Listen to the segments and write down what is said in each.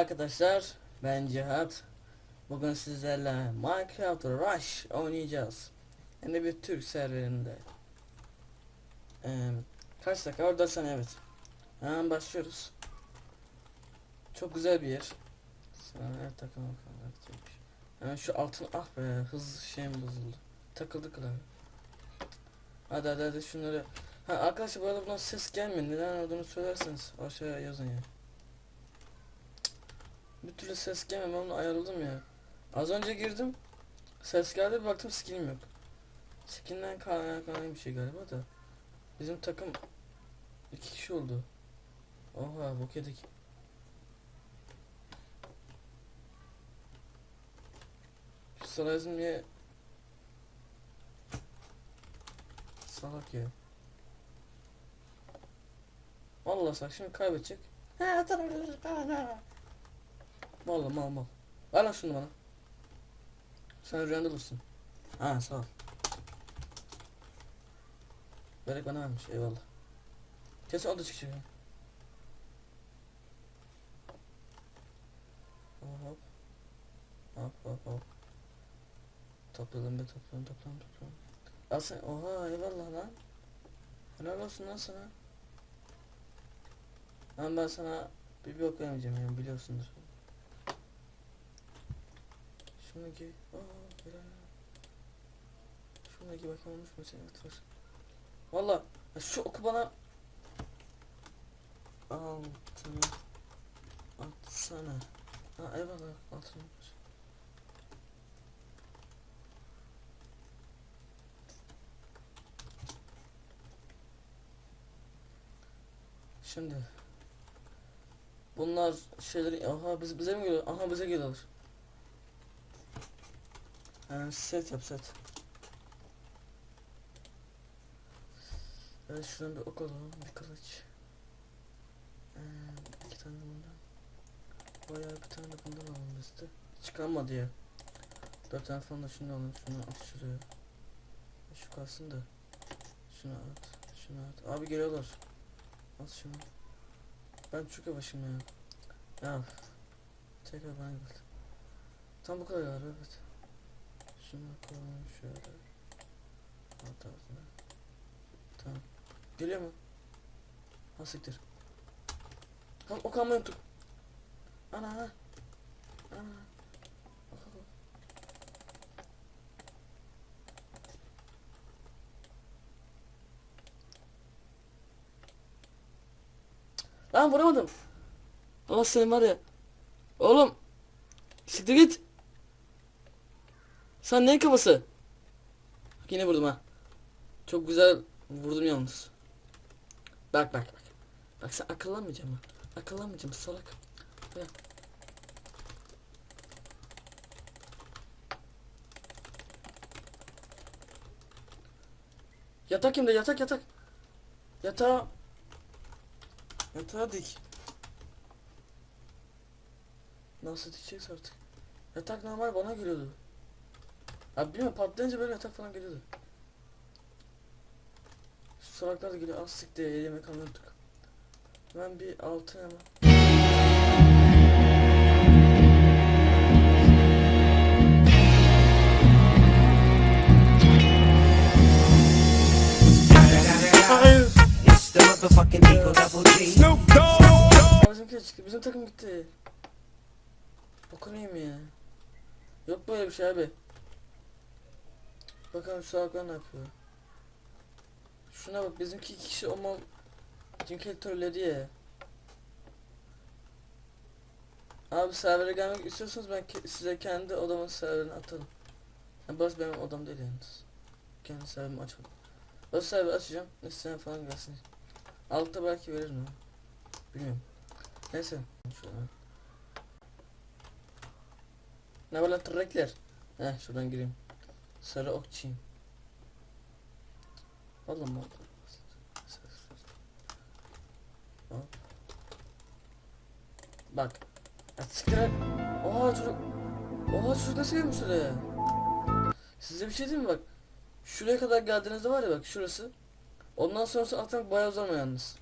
arkadaşlar, ben Cihat. Bugün sizlerle Minecraft Rush oynayacağız. Hem bir Türk serverinde. Ee, kaç dakika? Orada sen evet. Hemen başlıyoruz. Çok güzel bir yer. Her takım. Hemen şu altın ah be hız şeyim bozuldu. Takıldı klavye. Hadi hadi hadi şunları. Ha arkadaşlar bu arada bundan ses gelmiyor. Neden olduğunu söylerseniz aşağıya yazın ya. Bir türlü ses. Ben onu ayarladım ya. Az önce girdim. Ses geldi bir baktım skillim yok. Skinden kaynaklanan bir şey galiba da. Bizim takım iki kişi oldu. Oha bok yedik. Salazım niye Salak ya. Vallahi bak şimdi kaybedecek. Vallahi mal mal. Ver lan şunu bana. Sen rüyanda bulursun. Ha sağ ol. Berek bana vermiş eyvallah. Kesin o da çıkacak. Hop. Hop hop hop. Topladım be topladım topladım topladım. Al sen oha eyvallah lan. Helal olsun lan sana. Lan ben sana bir bir okuyamayacağım yani biliyorsundur. Giy. Aa. Şunu giy bakalım olmuş mu senin var. Valla şu oku bana altını atsana. Ha eyvallah altını. Şimdi bunlar şeyleri aha biz bize mi geliyor? Aha bize geliyorlar. Ha, set yap set. Evet şuradan bir ok alalım, bir kılıç. Ee, iki tane bundan. Bayağı bir tane bundan alalım biz de. Çıkanmadı ya. Dört tane falan da şunu alalım, şunu at şuraya. Şu kalsın da. Şunu at, şunu at. Abi geliyorlar. At şunu. Ben çok yavaşım ya. Ya. Tekrar bana geldi. Tam bu kadar galiba evet. Şunu koyalım şöyle. Alt altına. Tamam. Geliyor mu? Ha siktir. Lan o kalmayı unuttuk. Ana ana. Ana. Lan vuramadım. Allah senin var ya. Oğlum. Siktir git. Sen neyin kafası? Bak yine vurdum ha. Çok güzel vurdum yalnız. Bak bak bak. Bak sen akıllanmayacaksın mı? Akıllanmayacaksın salak. Bak. Yatak kimde? Yatak yatak. Yatağa. Yatağa dik. Nasıl dikeceksin artık? Yatak normal bana geliyordu. Abi bilmiyorum patlayınca böyle yatak falan geliyordu. Şu salaklar da geliyor. Az siktir ya yemek alıyorduk. Ben bir altın çıktı. Bizim takım gitti. Bokunu yiyeyim ya. Yok böyle bir şey abi. Bakalım şu salaklar ne yapıyor. Şuna bak bizimki iki kişi. Çünkü trolledi ya. Abi servere gelmek istiyorsanız ben ke- size kendi odamın serverine atarım. Yani burası benim odam değil yalnız. Kendi serverimi açmadım. O server açacağım. İsteyen falan gelsin. Altta belki veririm ya. Bilmiyorum. Neyse. Şöyle. Ne var lan tırrekler? Heh şuradan gireyim. Sarı okçuyum. Mal. Hop. Bak. Siktir. Oha çocuk. Oha çocuk nasıl gelmiş şuraya? Size bir şey diyeyim mi bak. Şuraya kadar geldiğinizde var ya bak şurası. Ondan sonrası atmak bayağı zor mu yalnız?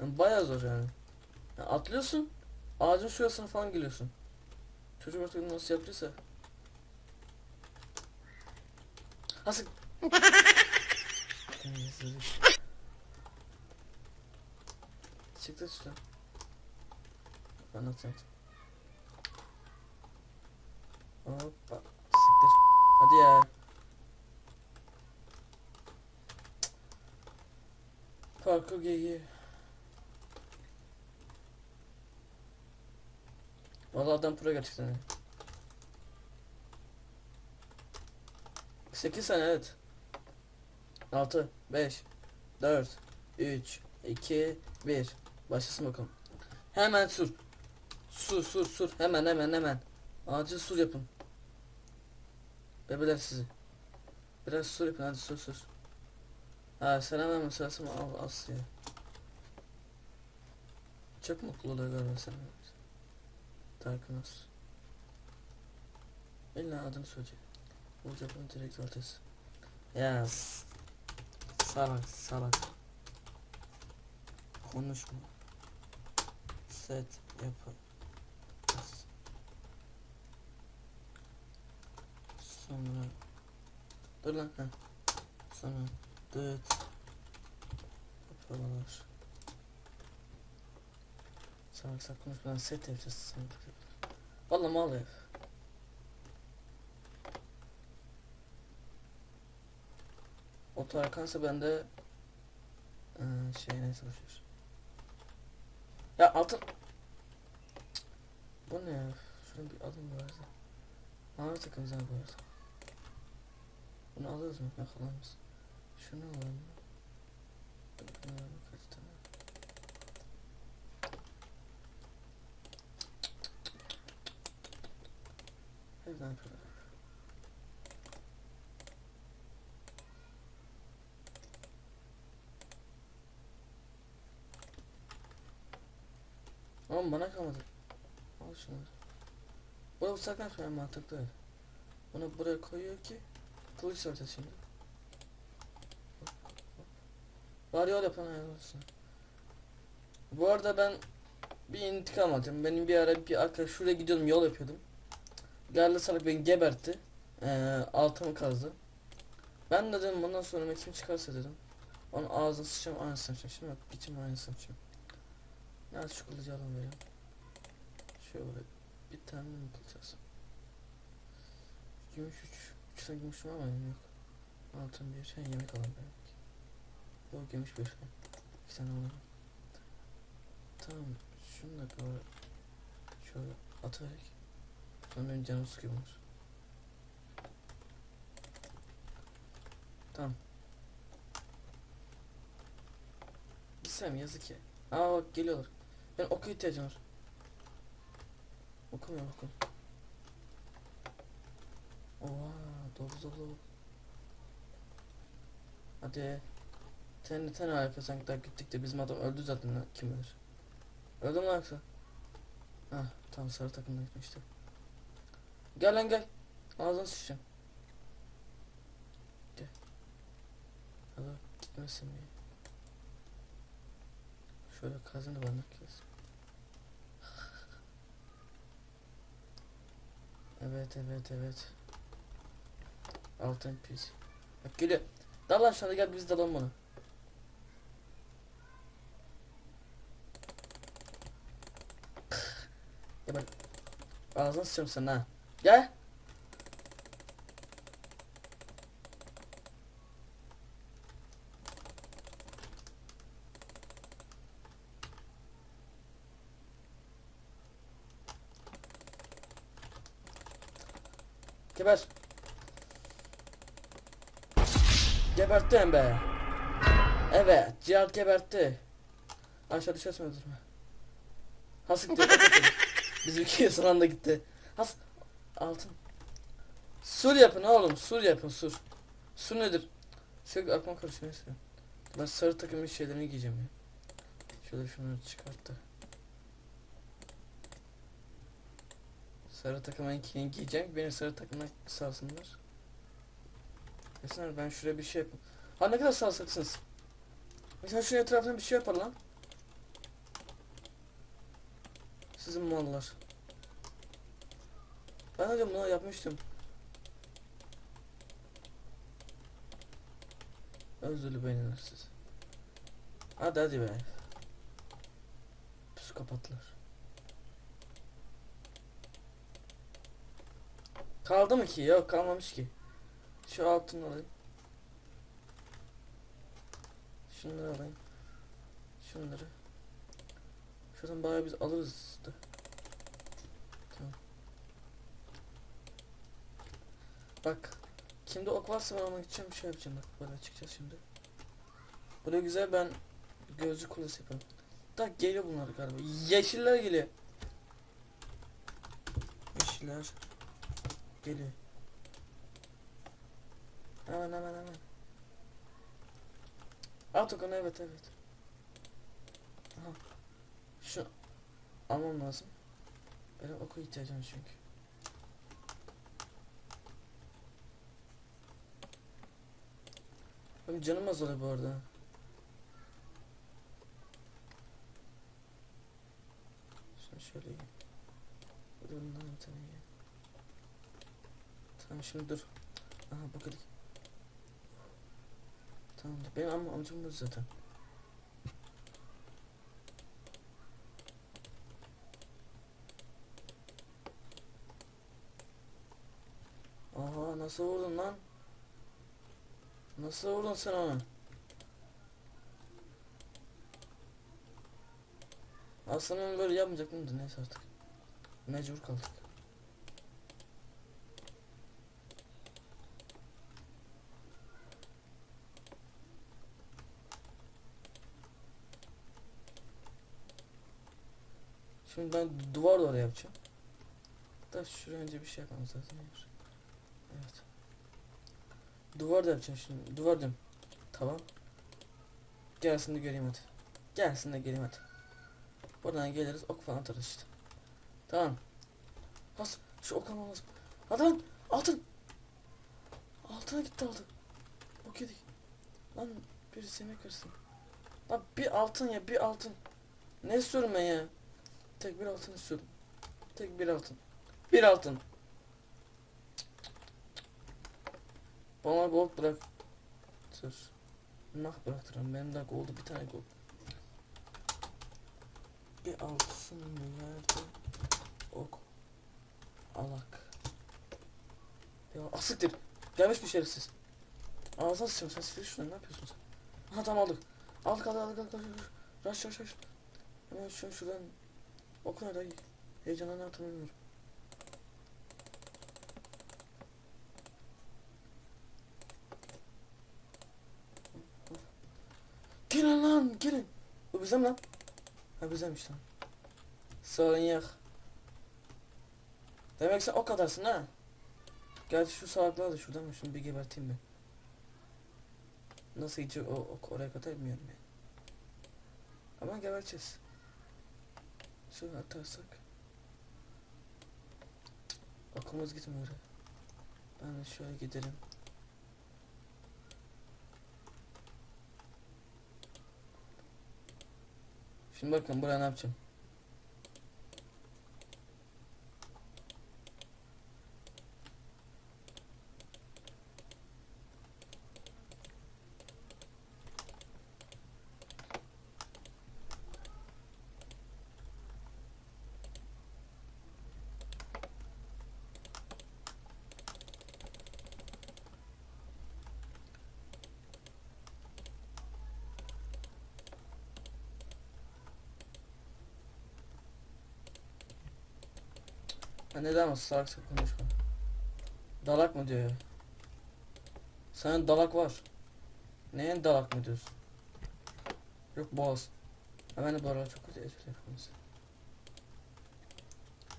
Yani bayağı zor yani. Ya atlıyorsun. Ağacın şurasına falan geliyorsun. Çocuk artık nasıl yaptıysa. Temizledik. Çıktı şuradan. Ben atacağım. Hoppa. Siktir. Hadi ya. Parkur geyiği. Vallahi adam pro gerçekten. 8 sene evet. 6 5 4 3 2 1 Başlasın bakalım. Hemen sur. Sur sur sur. Hemen hemen hemen. Acil sur yapın. Bebeler sizi. Biraz sur yapın hadi sur sur. Ha sen hemen sırası mı al as ya. Çok mutlu oluyor galiba sen. Darkness. İlla adını söyleyecek. Japon direkt ortası. Ya salak salak. Konuşma. Set yapı. Sonra Dur lan ha. Sonra dıt Yapıyorlar. Salak salak konuşma lan set yapacağız sandık. Valla mal ev. Oto arkansa bende ee, şey neyse boşver. Ya altın Bu ne ya? Şunu bir alayım bu arada. Mavi takım güzel bu arada. Bunu alırız mı? Yakalar mısın? Şunu alalım. Bunu alalım kaç? Evden yapıyorlar. Oğlum bana kalmadı. Al şunu. Bu da sakın falan mantıklı. Bunu buraya koyuyor ki kılıç orta şimdi. Var yol yapan hayal olsun. Bu arada ben bir intikam alacağım. Benim bir ara bir arkadaş şuraya gidiyordum yol yapıyordum. Geldi salak beni gebertti. Ee, altımı kazdı. Ben de dedim bundan sonra kim çıkarsa dedim. Onun ağzını sıçacağım aynısını sıçacağım. Şimdi bak geçim aynısını sıçacağım. Nerede şu kılıcı alalım vereyim. Şöyle bir tane mi alsam? Gümüş 3. 3 tane gümüşüm ama yok. Altın bir şey yemek alalım belki. Yok gümüş bir. İki tane alalım. Tamam. Şunu da böyle şöyle atarak. Sonra benim canım sıkıyor bunlar. Tamam. Gitsem yazık ya. Aa bak geliyorlar. Ben oku ihtiyacım var. Okumuyorum okum. Oha dolu dolu. Hadi. Ten ten alaka sanki daha gittik de bizim adam öldü zaten kim bilir. Öldü mü yoksa? Hah tam sarı takımda gitmişti. Gel lan gel. Ağzını sıçacağım. Gel. Hadi gitmesin mi? Şöyle kazını bana kes. Evet evet evet. Altın pis. Bak geliyor. Dal şuna gel biz dalalım bunu. Ya bak. Ağzına sıçarım sen ha. Gel. Geber. Geberttim be. Evet, Cihat gebertti. Aşağı düşersin öldürme. Hasık diyor. Bizimki son anda gitti. Has altın. Sur yapın oğlum, sur yapın, sur. Sur nedir? Sürekli aklıma karışıyor. Ben sarı takımın şeylerini giyeceğim ya. Şöyle şunu çıkart da. Sarı takımınkini giyeceğim. Beni sarı takımdan salsınlar. Mesela ben şuraya bir şey yapayım. Ha ne kadar salsaksınız. Mesela şunun etrafına bir şey yapar lan. Sizin mallar. Ben diyorum bunu yapmıştım. Özürlü beyinler siz. Hadi hadi be. Psikopatlar. Kaldı mı ki? Yok kalmamış ki. Şu altın alayım. Şunları alayım. Şunları. Şuradan bayağı biz alırız da. Tamam. Bak. Kimde ok varsa ben ona gideceğim bir şey yapacağım bak. Böyle çıkacağız şimdi. Böyle güzel ben gözlü kulesi yaparım. Da geliyor bunlar galiba. Yeşiller geliyor. Yeşiller geliyor. Hemen hemen hemen. At Okan'ı evet evet. Aha. Şu almam lazım. Benim oku ihtiyacım çünkü. Benim canım azalıyor bu arada. Şunu şöyle yiyeyim. Bundan bir tane yiyeyim. Tamam şimdi dur. Aha bakalım. Tamam benim am amcam bu zaten. Aha nasıl vurdun lan? Nasıl vurdun sen onu? Aslında böyle yapmayacaktım da neyse artık. Mecbur kaldık. Şimdi ben du- duvar da oraya yapacağım. Da şuraya önce bir şey yapmamız lazım. Evet. Duvar da yapacağım şimdi. Duvar diyorum. Tamam. Gelsin de göreyim hadi. Gelsin de göreyim hadi. Buradan geliriz ok falan atarız işte. Tamam. Bas şu ok almam lazım. Hadi lan altın. Altına gitti altın. Ok yedik. Lan bir yemek kırsın. Lan bir altın ya bir altın. Ne ben ya? Tek bir altın istiyorum. Tek bir altın. Bir altın. Bana gold bırak. Tır. Nah bıraktıram. Benim de gold'u bir tane gold. Bir altın nerede? Ok. Alak. Ya asıktır. Gelmiş bir şerefsiz. Ağzına sıçrım sen siktir şunu ne yapıyorsun sen? Aha tamam aldık. Aldık aldık aldık aldık. Raş raş raş. Hemen şu şuradan. Oku nerede? Heyecanla ne hatırlamıyorum. Gelin lan gelin. Bu bizim lan. Ha bizemmiş lan. Sorun yok. Demek sen o kadarsın ha. Gerçi şu salaklar da şuradan mı şunu bir geberteyim ben. Nasıl gidecek o, o oraya kadar bilmiyorum yani. Ama geberteceğiz. Şunu atarsak. Okumuz gitmiyor. Ben de şöyle gidelim. Şimdi bakın buraya ne yapacağım. Ha neden ama salak konuşma. Dalak mı diyor? Senin dalak var. Neyin dalak mı diyorsun? Yok boğaz. Hemen bu aralar çok kötü espri yapıyoruz.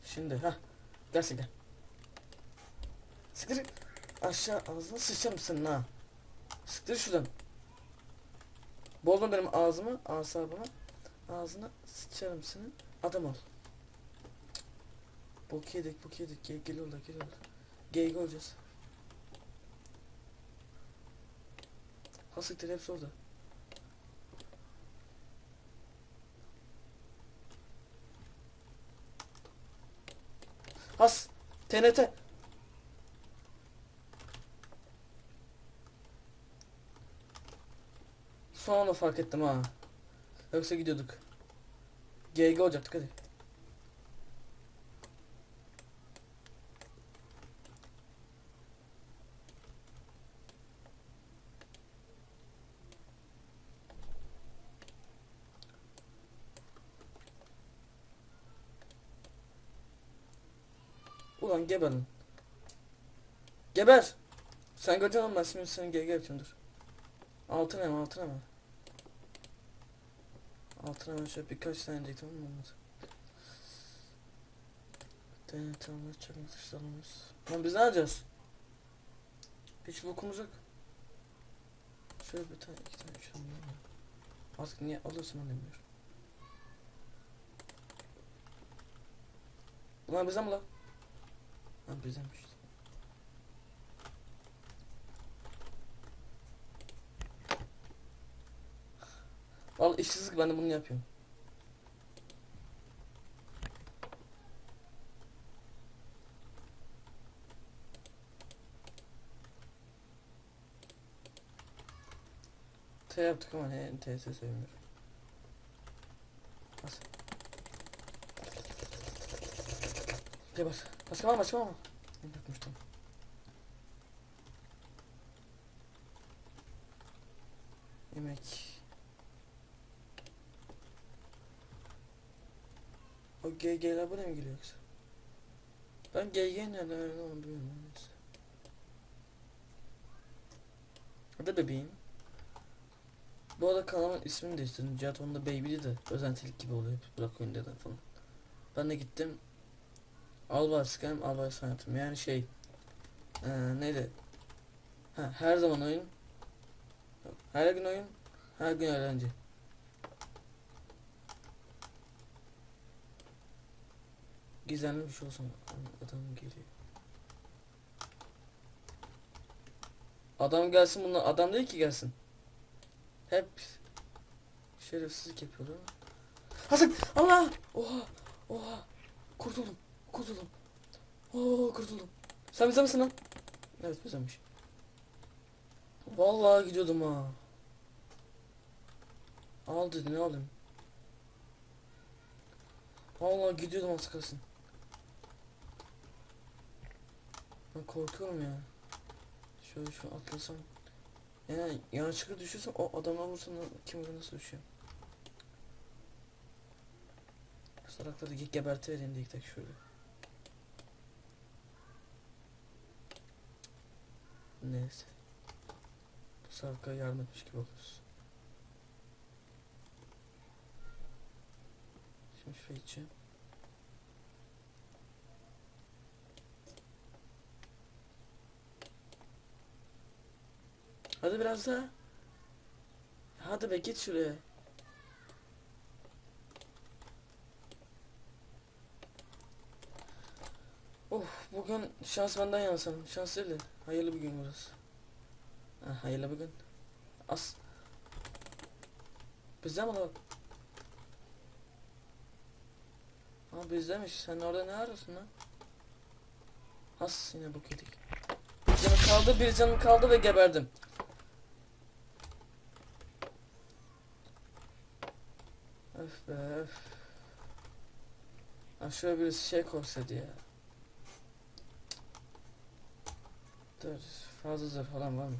Şimdi ha Gelsin gel. Siktir aşağı ağzına sıçarım senin ha. Siktir şuradan. Bozdun benim ağzımı, asabımı. Ağzına sıçarım senin. Adam ol. Bok yedik, bok yedik. Gel, gel orada, gel orada. Geyik olacağız. Hasıktır hepsi orada. Has. TNT. Son anda fark ettim ha. Yoksa gidiyorduk. GG olacaktık hadi. Geberin. Geber. Sen göreceksin oğlum ben şimdi seni GG yapacağım dur. Altın hemen altın hemen. Altın hemen şöyle birkaç tane diyecektim ama olmadı. Denet tamam çakmak taşlarımız. Lan biz ne yapacağız? Hiç bokumuz yok. Şöyle bir tane iki tane üç tane. Artık niye alıyorsun ben bilmiyorum. Ulan bize mi lan? Ha bizdenmiş. Al işsizlik ben de bunu yapıyorum. T yaptık ama ne TS sevmiyorum. Bas. Gel bas. Başka var? Başka var mı? Tamam. Yemek. O GG'ler buraya mı geliyor yoksa? Ben GG nereden öğrendim onu bilmiyorum. Neyse. Hadi bebeğim. Bu arada kanalın ismini değiştirdim. Cihat onda Baby'di de özentilik gibi oluyor. Bırak oyun deden falan. Ben de gittim. Alvar Skyrim, Alvar Sanatım. Yani şey... Ee, neydi? Ha, her zaman oyun. Her gün oyun. Her gün eğlence. Gizemli bir şey olsun. Adam geliyor. Adam gelsin bunlar. Adam değil ki gelsin. Hep şerefsizlik yapıyorlar. Hasan Allah! Oha! Oha! Kurtuldum. Kurtuldum. Oo kurtuldum. Sen bize misin lan? Evet bizemmiş. Vallahi gidiyordum ha. Al dedi ne alayım? Vallahi gidiyordum az kalsın. Ben korkuyorum ya. Şöyle şu atlasam. Yani yanlışlıkla düşürsem o adamlar vursa na- kim bilir nasıl düşüyor. Sarakları ge geberti vereyim diye tek şöyle. Neyse. Bu Sarak'a yardım etmiş gibi oluruz. Şimdi şuraya içeceğim. Hadi biraz daha. Hadi be git şuraya. Of bugün şans benden sanırım. Şans değil de hayırlı bir gün burası. Ha, hayırlı bir gün. As. Bizde mi lan? Ha bizdemiş. Sen orada ne arıyorsun lan? As yine bu yedik. Bir canım kaldı, bir canım kaldı ve geberdim. Öf be öf. Ha şöyle bir şey koysaydı ya. Dur fazla falan var mı?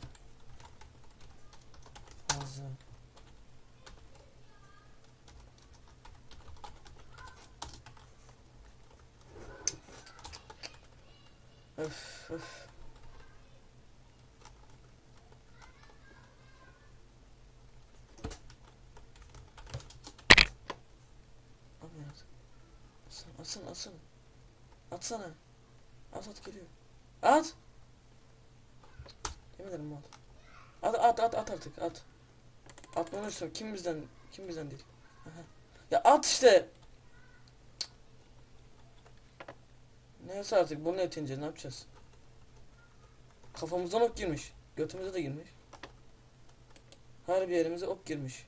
Fazla. Öf öf. Atsana, atsana. Atsana. At at geliyor. At. Yemin ederim. At at at at artık at. Atmanı istiyorum. Kim bizden kim bizden değil. Ya at işte. Neyse artık bunu yetince ne yapacağız? Kafamızdan ok girmiş. Götümüze de girmiş. Her bir yerimize ok girmiş.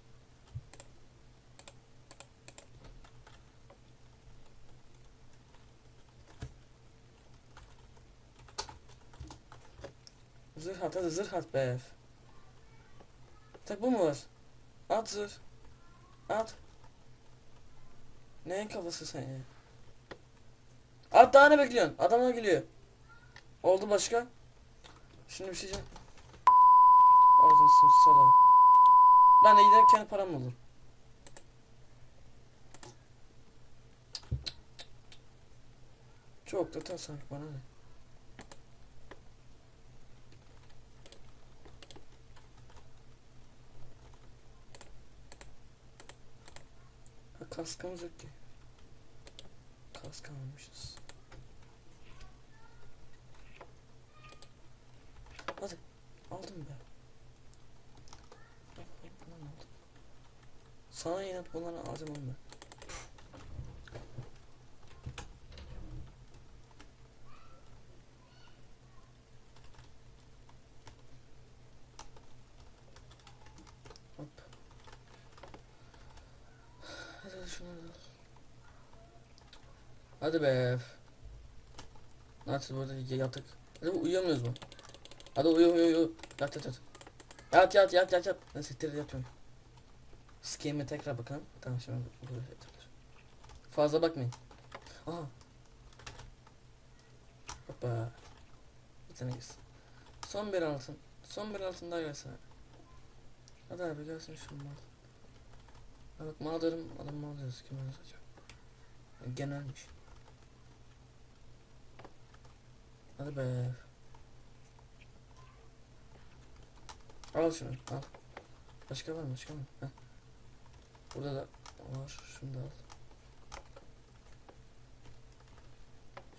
Zırh at hadi zırh at be. Tek bu mu var? At zırh. At. Neyin kafası sen ya? At daha ne bekliyorsun? Adamlar geliyor. Oldu başka? Şimdi bir şey diyeceğim. Ağzını. Ben de giderim kendi param olur. Çok da sanki bana ne? Kaskamız yok ki. Kask almışız. Hadi aldım be. Sana inat bunları alacağım ben. Hop. Hadi hadi şunları da al. Hadi be. Nasıl burada yatık. Hadi bu uyuyamıyoruz mu? Hadi uyu uyu uyu. Yat yat yat. Yat yat yat yat yat. Ben siktir yatıyorum. Skeme tekrar bakalım. Tamam şimdi burada yatırlar. Fazla bakmayın. Aha. Hoppa. Bir tane gelsin. Son bir altın. Son bir altın daha gelsin. Hadi abi gelsin şu mal. Evet mal derim adam mal diyoruz kim. Yani genelmiş. Hadi be. Al şunu al. Başka var mı başka mı? Heh. Burada da var. Şunu da al.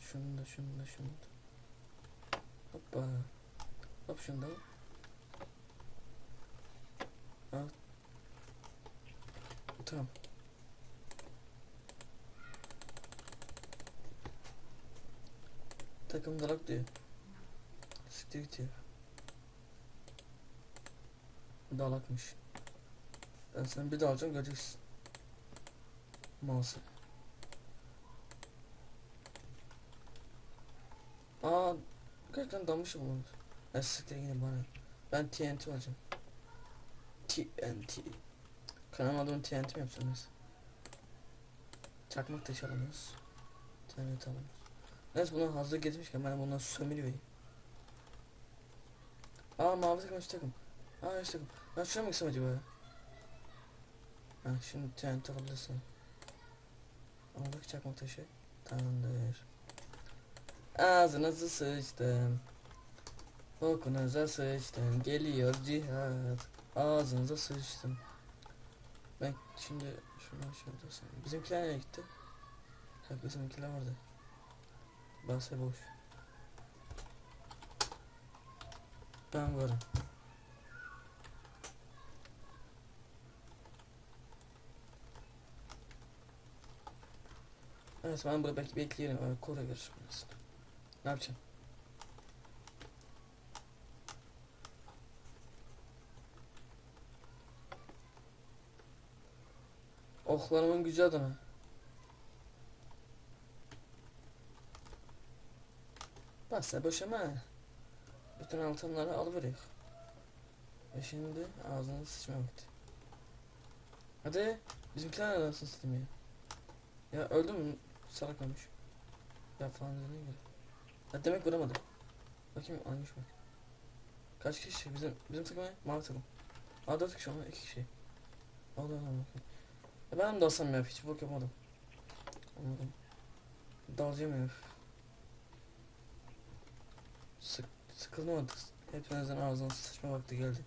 Şunu da şunu da şunu da. Hoppa. Hop şunu da al. Al. Tamam. Takım dalak diyor. Siktir git. Dalakmış. Ben seni bir daha alacağım göreceksin. Malsın. Aa, gerçekten dalmışım bunu. Ya siktir yine bana. Ben TNT alacağım. TNT. Kanal adını TNT mi yapsam neyse. Çakmak taşı alamıyoruz. TNT alamıyoruz. Neyse bunu hazır getirmişken ben bundan sömürü vereyim. Aa mavi takım şu takım. Aa şu takım. Ben şuna mı gitsem acaba? Ha şimdi TNT alabilirsin. Aldık çakmak taşı. Tamamdır. Ağzınızı sıçtım. Bokunuza sıçtım. Geliyor cihat. Ağzınıza sıçtım. Ben şimdi şunu şöyle. Bizimkiler nereye gitti? Ha bizimkiler orada. Bahse boş. Ben varım. Evet ben burada belki bekleyelim. Evet, Kore görüşmesi. Ne yapacağım? Oklarımın gücü adına. Bassa boşama. Bütün altınları alıveriyor. Ve şimdi ağzına sıçma vakti. Hadi. Bizimkiler arasın sıçtım ya. Ya öldü mü? Salak olmuş. Ya falan dediğine göre. Ha demek vuramadı. Bakayım almış bak. Kaç kişi? Bizim bizim takım ne? Mavi takım. Aa dört kişi ama iki kişi. Allah Allah bakayım. Ya ben de dalsam ya hiç bok yapmadım. Anladım. Dalacağım ya. Sık, sıkıldım artık. Hepinizin ağzına sıçma vakti geldi.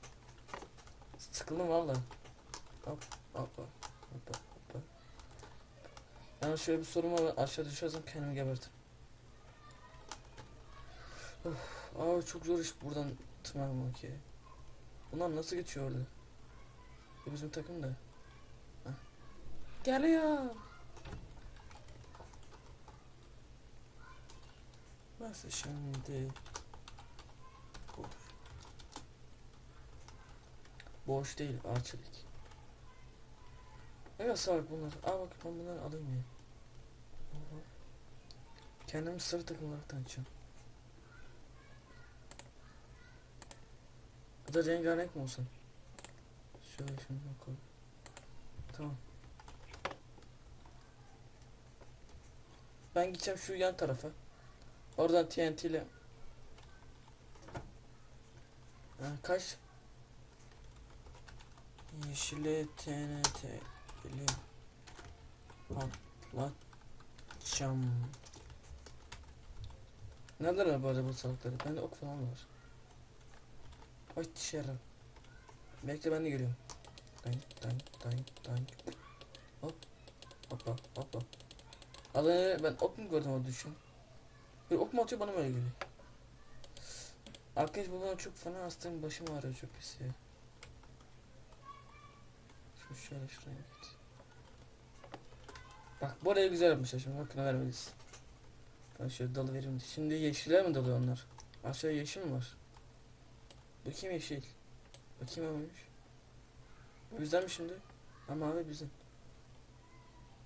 Sıkıldım valla. Hop hop hop hop hop. Yani şöyle bir sorun var aşağı düşersem kendimi gebertirim. Of, abi çok zor iş buradan tırmanmak ya. Bunlar nasıl geçiyor orada? Bu bizim takım da. Heh. Geliyor. Nasıl şimdi? Boş. Boş değil, arçelik. Evet sağlık bunlar. Aa bak ben bunları alayım ya. Kendimi sarı takım olarak tanıtacağım. Bu da rengarenk mi olsun? Şöyle şunu koy. Tamam. Ben gideceğim şu yan tarafa. Oradan TNT ile Ha, kaç? Yeşile TNT ile patlatacağım. Nereden bu arada bu salakları? Bende ok falan var. Ay dışarı. Bekle ben de geliyorum. Dank dank dank dank. Hop. Hoppa hoppa. Alanı ben ok mu gördüm orada düşün. Bir ok mu atıyor bana mı öyle geliyor? Arkadaş bu bana çok fena hastayım başım ağrıyor çok pis ya. Şu şöyle şuraya git. Bak buraya güzel yapmışlar şimdi hakkını vermeliyiz. Ben şöyle dalı vereyim. Şimdi yeşiller mi dalıyor onlar? Aşağıya yeşil mi var? Bakayım yeşil. Bakayım olmuş. Bu bizden mi şimdi? Ha mavi bizim.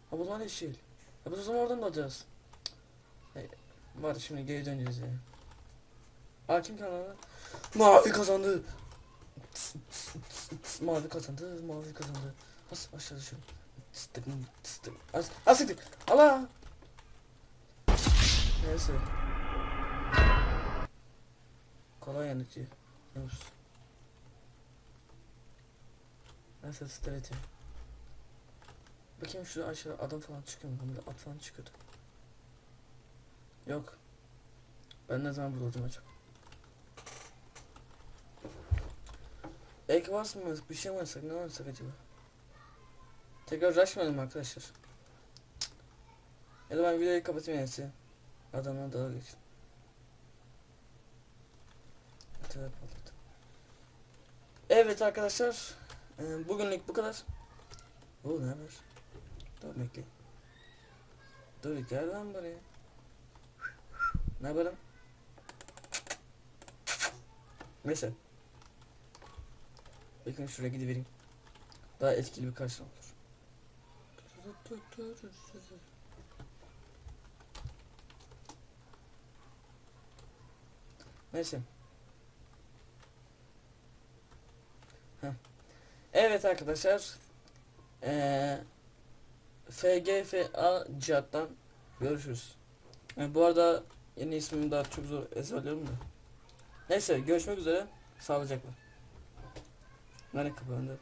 Ha bu yeşil. Ha o zaman oradan da alacağız. Hey, var şimdi geri döneceğiz ya. Aa kim kazandı? Mavi kazandı. Mavi kazandı, mavi kazandı. As aşağı düşün. Tıstık tıstık. As asıktık. Allah. Neyse. Kolay yanıtçı. Yunus. Neyse straight. Bakayım şu aşağı adam falan çıkıyor mu? Burada at falan çıkıyordu. Yok. Ben ne zaman burada olacağım acaba? Ek mı? Bir şey mi oynasak? Ne oynasak acaba? Tekrar rushmayalım arkadaşlar. Ya da ben videoyu kapatayım en iyisi. Adamla dalga geçin. Evet arkadaşlar. e, Bugünlük bu kadar. Oo ne haber? Dur bekle. Dur gel lan buraya. Ne haberim? Neyse. Bakın şuraya gidivereyim. Daha etkili bir karşılama olur. Neyse. Heh. Evet arkadaşlar. Ee, FGFA Cihat'tan görüşürüz. Yani bu arada yeni ismimi daha çok zor ezberliyorum da. Neyse görüşmek üzere. Sağlıcakla. எனக்கு வந்து